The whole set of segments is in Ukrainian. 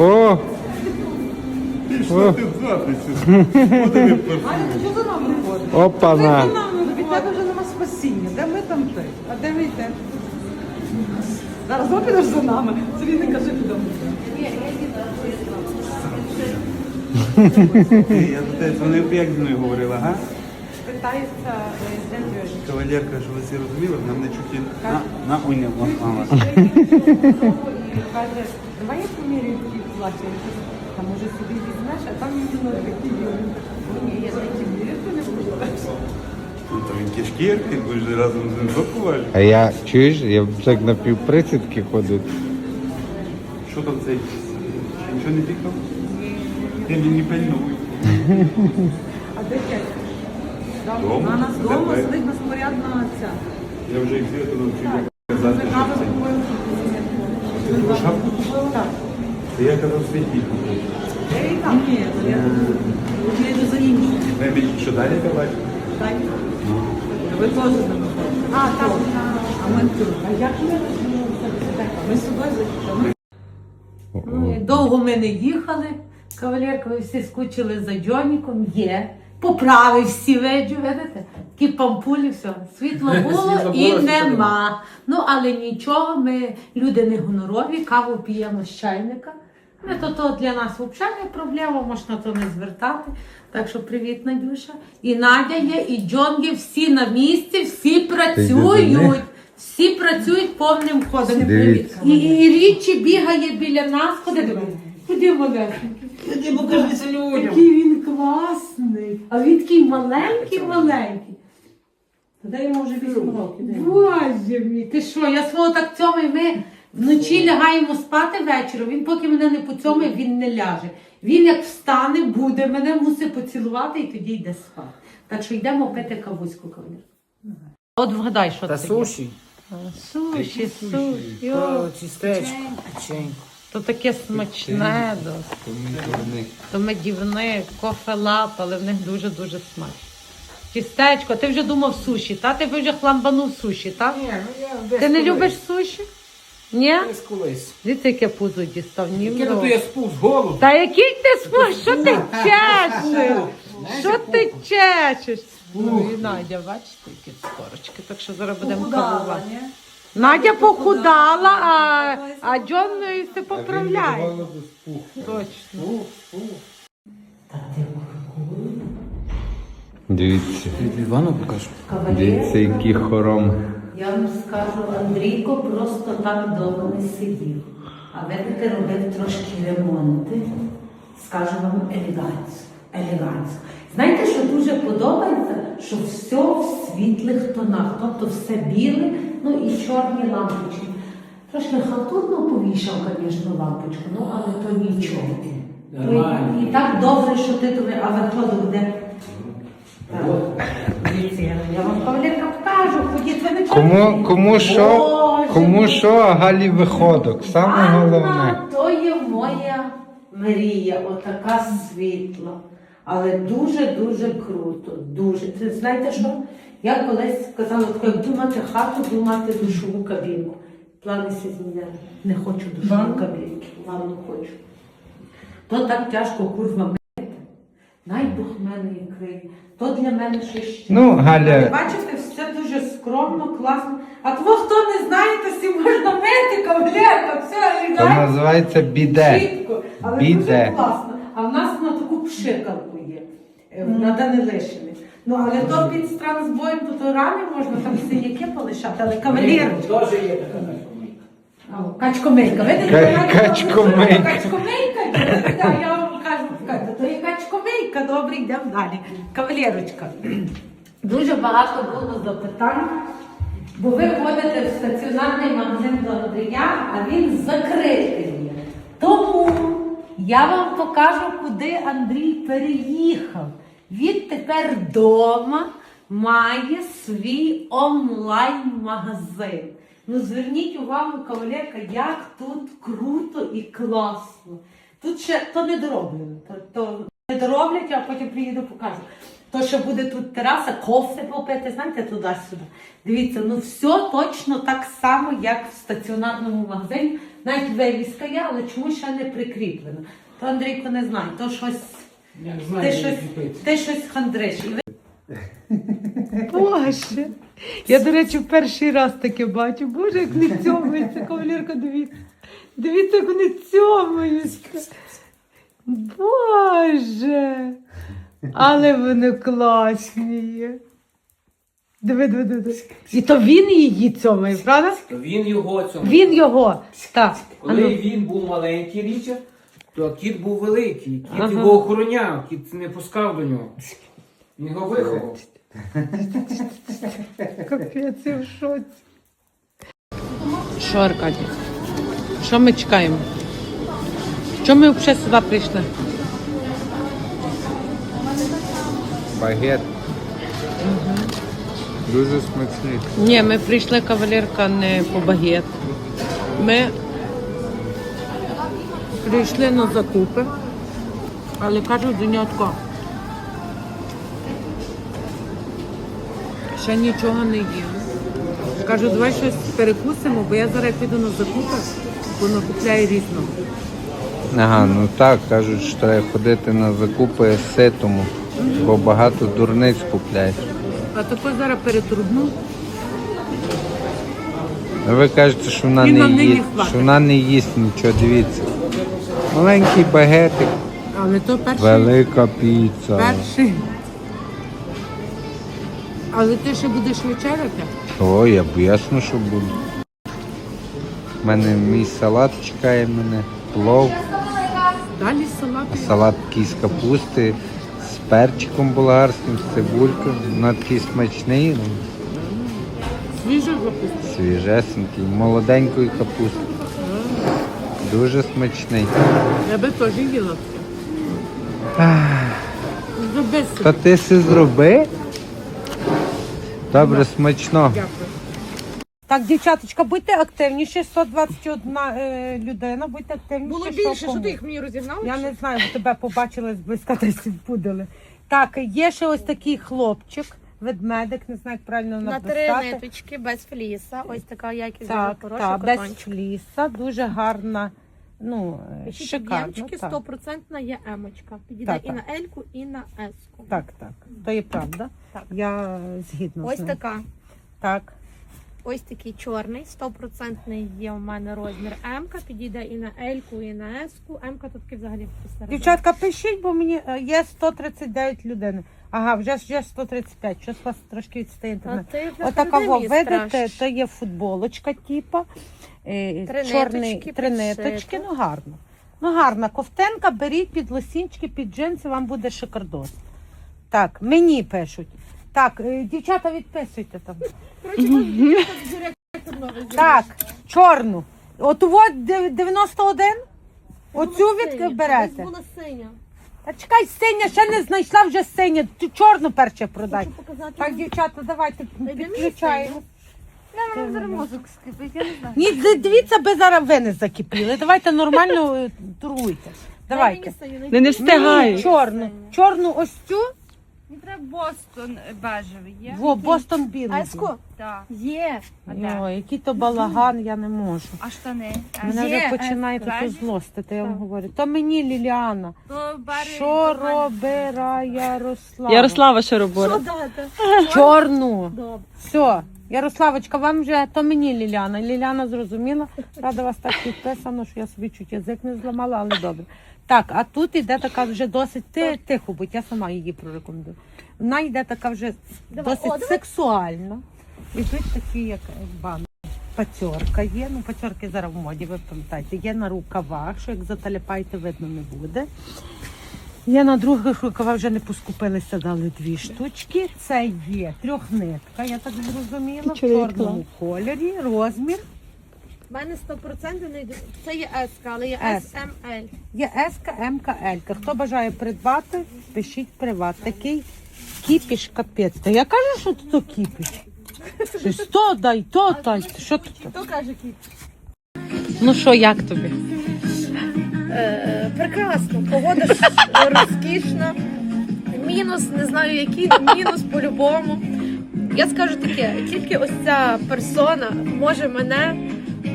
О, ти в записі. Подиви. Аня, ти чого за нами не ходиш? опана. Ти за нами не Від тебе вже нема спасіння. Де ми там ти? А де ви йдете? Зараз знову підеш за нами. Собі не кажи підемо. Ей, Я до тебе дзвонив, як зі мною говорила, га? Питається з день Кавалерка, що ви всі розуміли, вона мене чуть і на, на уйня. Каже, давай я поміряю такі плаття. Я А може собі візьмеш, а там іменно такі. Ні, я такі міряти не буду. Ну, то він кишкір, ти будеш разом з ним важити. А я чуєш, я так на півприсідки ходив. Що там цей? Ще нічого не пікав? Ти мені пильнуй. А де? Дома. Вона нас вдома сидить безпорядна ця. Я вже їх світу навчив як казати, що це. Ти другу шапку? Так. Та я казав світі. Я і там. Ні, я йду за. Ви мені що далі казати? Так? Ви теж з ходите? А, так. А ми тут. А як ми Ми з собою. Ну, Довго ми не їхали. Кавалерка, ви всі скучили за Джоніком. Є. Поправив всі виджу, видите? Такі пампулі, все. Світло було і нема. Ну, але нічого, ми люди не гонорові, каву п'ємо з чайника. Ми то, то для нас взагалі не проблема, можна то не звертати. Так що привіт, Надюша. І Надя є, і Джон є, всі на місці, всі працюють. Всі працюють повним ходом. Дивіться. І, і Річі бігає біля нас. Ходи до мене. Ходи. Ти покажися людям. Який він класний. А він такий маленький, маленький. Та йому вже 8 років. Боже мій, ти що? Я свого так цьомий, ми вночі лягаємо спати вечором. Він поки мене не поцьомає, він не ляже. Він як встане, буде, мене мусить поцілувати і тоді йде спати. Так що йдемо пити кавуську кавалер. От вгадай, що Та це суші. є. Суші, суші. Печенько. То таке смачне досить. То медівник, кофе лап, але в них дуже-дуже смачно. Тістечко, ти вже думав суші, та? Ти вже хламбанув суші, так? Ні, ну я десь Ти не колись. любиш суші? Ні? Десь колись. Дивіться, яке пузо дістав. Ні, Яке рот. я спув з голоду. Та який ти спиш? Що ти чешеш? Що ти чешеш? Ну і Надя, бачите, які скорочки. Так що зараз будемо кавувати. Надя похудала, а, а Джон все поправляє. Точно. Дивіться, Івану покажу. дивіться, які хороми. Я вам скажу, Андрійко просто так довго не сидів. А видите, робив трошки ремонти. Скажу вам елегантно. Знаєте, що дуже подобається, що все в світлих тонах, тобто все біле, ну і чорні лампочки. Трошки халтурно повішав, звісно, лампочку, ну але то нічого. То і, і так добре, що ти тобі, а виходить де. Я- вам кавалерка покажу, ходіть, ви не Кому, кому що, Боже кому мій. що, а Галі виходок. Саме Анна, головне. то є моя мрія, отака світла. Але дуже-дуже круто. Дуже. Це знаєте що? Я колись сказала, таке, як думати хату, думати душову кабінку. Плани всі змінили. Не хочу душову кабінку. Ванну хочу. То так тяжко курва мити. Най Бог мене і. То для мене ще ще. Ну, Але Галя, бачите, все дуже скромно, класно. А того, хто не знає, то всі можна мити, кавалерка, все це називається біде. Чітко, але Біде. дуже класно. А в нас на таку пшикалку є, е, на Данилишини. Ну, але то під странзбоєм, то, то рани можна там синяки полишати, але кавалер. Теж є така наша. А, Качкомийка? Ка- качкомийка. Качкомийка, я вам кажу, кажу, то є качкомийка, добре, йдемо далі. Кавалерочка, дуже багато було запитань, бо ви ходите в стаціонарний магазин Андрія, а він закритий. Тому я вам покажу, куди Андрій переїхав. Він тепер вдома має свій онлайн-магазин. Ну зверніть увагу, кавалерка, як тут круто і класно. Тут ще то не дороблено, то, то дороблять, а потім приїду покажу. То, що буде тут тераса, кофе попити, знаєте, туди-сюди. Дивіться, ну все точно так само, як в стаціонарному магазині. Навіть вивіска є, але чому ще не прикріплено. То Андрійко не знаю, то щось. Я не Ти щось, ти щось хандриш. Боже. Я, до речі, в перший раз таке бачу. Боже, як не цьомається, кавалерка, дивіться. Дивіться, як вони цьомаються. Боже. Але вони класні є. Диви, диви, диви. І то він її цьомає, правда? То він його цьому. Він його. Так. Коли ну. він був маленький Річард, то кіт був великий. Кіт Ага. його охороняв, кіт не пускав до нього. Він його виховав. Капець, я в шоці. Що, Аркадій? Що ми чекаємо? Що ми взагалі сюди прийшли? Багет. Дуже смачний. Ні, ми прийшли кавалерка не по багет. Ми прийшли на закупи, але кажуть до нього тако. Ще нічого не їм. Кажу, давай щось перекусимо, бо я зараз піду на закупи, воно купляє різного. Ага, ну так, кажуть, що треба ходити на закупи ситому, бо багато дурниць купляєш. А тако зараз перетрубну. А ви кажете, що вона І нам не їсть, їсть що вона не їсть нічого, дивіться. Маленький багетик, Але то перший. велика піца. Перший. Але ти ще будеш вечеряти? О, я б ясно, що буду. У мене мій салат чекає мене, плов, Далі салат. салат з капусти, з перчиком болгарським, з цибулькою. Вона такий смачний, ну, Свіжий запустив. свіжесенький, молоденької капусти. Дуже смачний. Я би теж їла. Зроби собі. Та ти все зроби? Добре, смачно. Так, дівчаточка, будьте активніші. 121 е, людина, будьте активніші. Було більше, що кому. ти їх мені розігнав? Я не знаю, бо тебе побачили зблизька та пудили. Так, є ще ось такий хлопчик, ведмедик, не знаю, як правильно На три написати. ниточки без фліса. Ось така якість Так, дуже хороша, так, без котончик. фліса, дуже гарна, ну, е, Пишіть шикарно. об'ємчики, Так. 100% є емочка. Підійде Так, і так. на Ельку, і на Еску. так, так, то є правда. Так. Я е, згідна Ось з ним. така. Так. Ось такий чорний, 100% є у мене розмір М-ка, підійде і на Ельку, і на Еску. М-ка тут взагалі посередині. Дівчатка, пишіть, бо мені е, є 139 людей. Ага, вже, вже 135. Щось у вас трошки відстає А інтернет. ти вже Отака, во, видите, страшиш. то є футболочка, типа, е, Три чорний, ниточки три підшито. ниточки, ну гарно. Ну гарна ковтинка, беріть під лосінчики, під джинси, вам буде шикардос. Так, мені пишуть. Так, е, дівчата, відписуйте там. Коротше, вас директор новий Так, чорну. От от 91? Оцю Була від синя, берете. десь була синя. Та чекай, синя, ще не знайшла вже синя. Ти чорну перше продай. Хочу показати. Так, дівчата, давайте підключаємо. Не, мене зараз мозок скипить, я не знаю. Ні, ди- дивіться, би зараз ви не закипіли. Давайте нормально е, торгуйте. Давайте. Дай мені синю, Не, не встигаю. Чорну. Чорну ось цю. Мені треба Бостон бежевий є. Во, Бостон білий. Еску? Так. Є. А де? Ой, який то балаган, я не можу. А штани? Мене вже починає Еску. тут злостити, я вам говорю. То мені Ліліана. То бери Що робира Ярослава? Ярослава що робила? Що дати? Чорну. Добре. Все. Ярославочка, вам вже то мені Ліляна. Ліляна зрозуміла. Рада вас так підписано, що я собі чуть язик не зламала, але добре. Так, а тут іде така вже досить ти, тихо, будь я сама її прорекомендую. Вона йде така вже Давай, досить о, сексуальна. І тут такі, як бан. Пацьорка є, ну пацьорки зараз в моді, ви пам'ятаєте, є на рукавах, що як заталіпаєте, видно не буде. Я на других рукавах вже не поскупилися, дали дві штучки. Це є трьохнитка, я так зрозуміла, в чорному кольорі, розмір. У мене 100% не йде. Це є Еска, але є С. SML. Є С, М, Л. Хто бажає придбати, пишіть приват. Такий кіпіш капець. Та я кажу, що тут то кіпіш. Щось то дай, то дай. Що тут? Хто каже кіт? Ну що, як тобі? Прекрасно, погода ж розкішна. мінус, не знаю, який мінус по-любому. Я скажу таке, тільки ось ця персона може мене е,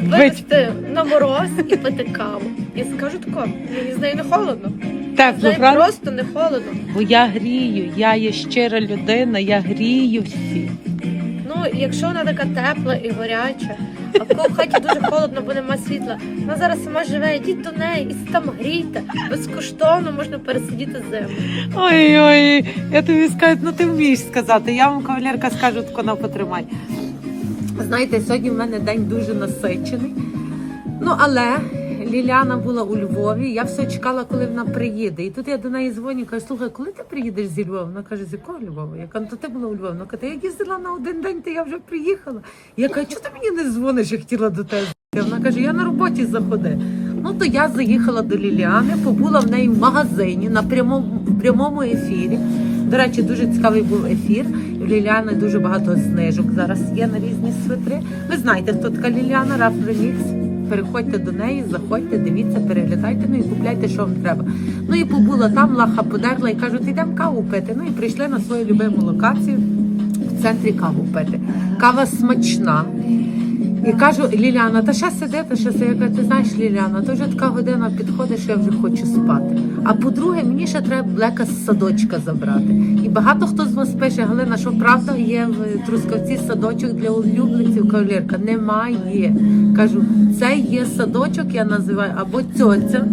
вивести на мороз і пити каву. Я скажу тако, мені з нею не холодно. Нею правда? просто не холодно. Бо я грію, я є щира людина, я грію всі. Ну, якщо вона така тепла і гаряча, а в кого в хаті дуже холодно, бо нема світла. Вона зараз сама живе, йдіть до неї і там грійте. Безкоштовно можна пересидіти зиму. Ой, ой, я тобі скажу, ну ти вмієш сказати. Я вам кавалерка скажу, тако на потримай. Знаєте, сьогодні в мене день дуже насичений. Ну, але Ліляна була у Львові. Я все чекала, коли вона приїде. І тут я до неї дзвоню, кажу, слухай, коли ти приїдеш зі Львова? Вона каже, з якого Львова? Я кажу, то ти була у Львові. Вона каже, я їздила на один день, то я вже приїхала. Я кажу, чого ти мені не дзвониш, я хотіла до тебе? Вона каже, я на роботі заходи. Ну то я заїхала до Ліліани, побула в неї в магазині на прямому прямому ефірі. До речі, дуже цікавий був ефір. У Ліліани дуже багато знижок зараз є на різні свитри. Ви знаєте, хто така Ліліана Раф. Переходьте до неї, заходьте, дивіться, переглядайте, ну і купляйте, що вам треба. Ну і побула там, лаха подерла і кажуть, йдемо каву пити. Ну і прийшли на свою любиму локацію в центрі каву пити. Кава смачна. І кажу, Ліляна, та ще сиди, та ще сиди. Я кажу, ти знаєш, Ліляна, то вже така година підходить, що я вже хочу спати. А по-друге, мені ще треба блека з садочка забрати. І багато хто з вас пише, Галина, що правда є в Трускавці садочок для улюбленців кавалерка? Немає. Кажу, це є садочок, я називаю або цьоця.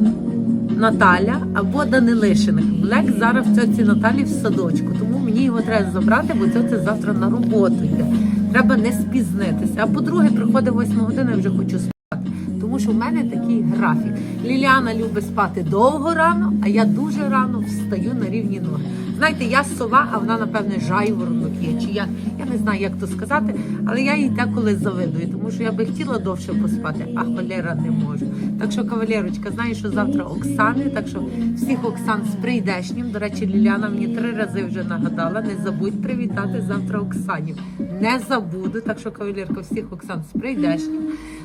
Наталя або Данилишиних. Блек зараз в цьоці Наталі в садочку, тому мені його треба забрати, бо цьоця завтра на роботу йде. Треба не спізнитися. А по-друге, приходить 8 година, я вже хочу спати. Тому що в мене такий графік. Ліліана любить спати довго рано, а я дуже рано встаю на рівні ноги. Знаєте, я сова, а вона, напевне, жайворонок є. Чи я, я не знаю, як то сказати, але я їй деколи завидую, тому що я би хотіла довше поспати, а холера не можу. Так що, кавалерочка, знаю, що завтра Оксани, так що всіх Оксан з прийдешнім. До речі, Ліляна мені три рази вже нагадала. Не забудь привітати завтра Оксанів. Не забуду. Так що, кавалерка, всіх Оксан з прийдешнім.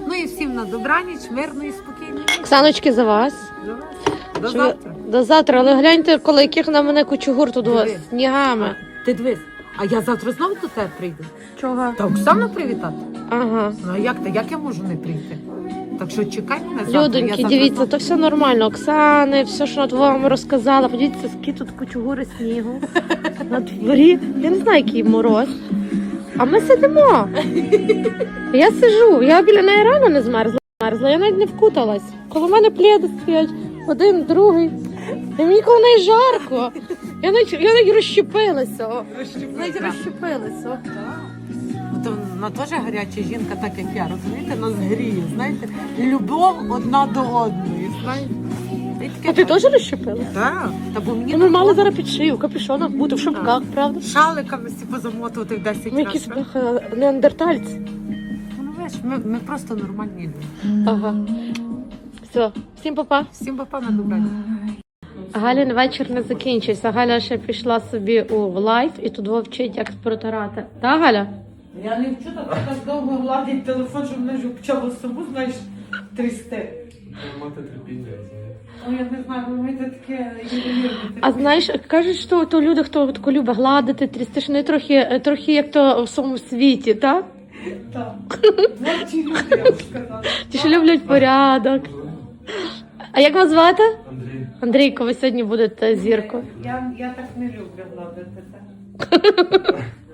Ну і всім на добраніч, мирної, спокійної. ночі. Оксаночки за вас. До Що ви- завтра. До завтра, але гляньте, коли яких на мене кучугур тут у вас снігами. Ти дивись, а я завтра знову до тебе прийду. Чого? Та Оксану привітати. Ага. Ну а як ти? Як я можу не прийти? Так що чекай мене завтра. Людоньки, завтра дивіться, то все нормально. Оксани, все, що над вам розказала. Подивіться, скільки тут кучугури снігу. На дворі. Я не знаю, який мороз. А ми сидимо. Я сижу, я біля неї рано не змерзла. Мерзла, я навіть не вкуталась. Коло мене пледи стоять, один, другий. І мені коло неї жарко. Я навіть, я навіть розщепилася. Навіть розщепилася. Ну, То вона теж гаряча жінка, так як я, розумієте, нас гріє, знаєте, любов одна до одної, знаєте. Та таке А ти теж розщепилася? Так, та бо мені Ну, Ми мали зараз під шию, капюшонах бути, в шубках, правда? шаликами всі позамотувати в 10 Ми якісь разів. бляха, неандертальці. Ну, знаєш, ми, ми просто нормальні люди. Ага. Все, всім па-па. Всім папа на добраніч. Галін вечір не закінчився. Галя ще пішла собі у лайф і тут вчить, як протирати. Так, Галя? Я не вчу так, так довго гладить телефон, щоб мене вже почало саму, знаєш, трясти. Мати терпіння. Ой, я не знаю, ви маєте таке ювелірне. А знаєш, кажуть, що то люди, хто тако любить гладити, трясти, що вони трохи, трохи як то в своєму світі, так? Так. Творчі люди, я б сказала. Ті, що люблять порядок. А як вас звати? Андрій. Андрійко, ви сьогодні будете зіркою. Я, я так не люблю гладити. так.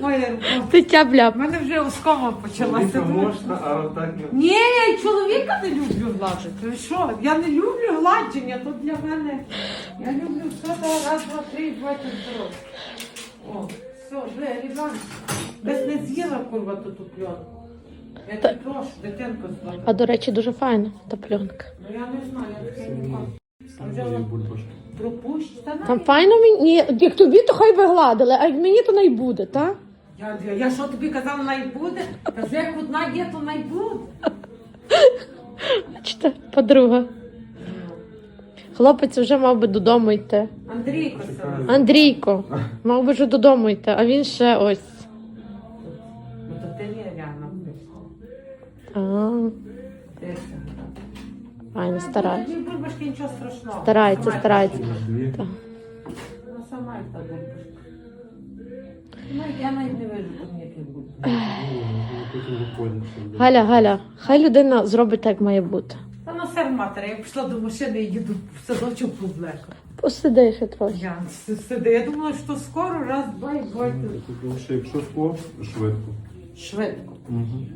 Моя рука. Ти тябля. У мене вже оскома почалася. Можна, а отак не. Ні, я й чоловіка не люблю гладити. Ви що? Я не люблю гладження, то для мене. Я люблю все та раз, два, три, два, здоров. О, все, ви, Ріван, без не з'їла курва ту ту пленку. Я тебе прошу, дитинку А до речі, дуже файна та пленка. Ну я не знаю, я таке ніколи. Вже пропущена. Там файно мені. Ні, як тобі, то хай би гладили, а як мені то не буде, так? Я, я, я що тобі казала, най буде? Та вже як одна є, то най буде. Бачите, подруга. Хлопець вже мав би додому йти. Андрійко сказав. Андрійко, мав би вже додому йти, а він ще ось. Ну то ти не Ряна. А, Ти ще. Файно, старається. Бульбашки нічого страшного. Старається, старається. Так. знаю, та бульбашка. Ну, я навіть не вижу, там яких бульбашок. Галя, Галя, хай людина зробить так, як має бути. Та на сер матері, я пішла до машини і їду в садочок проблека. Посиди ще трохи. Я сиди. Я думала, що скоро, раз, два і. Тому що якщо спор, швидко. Швидко. Угу.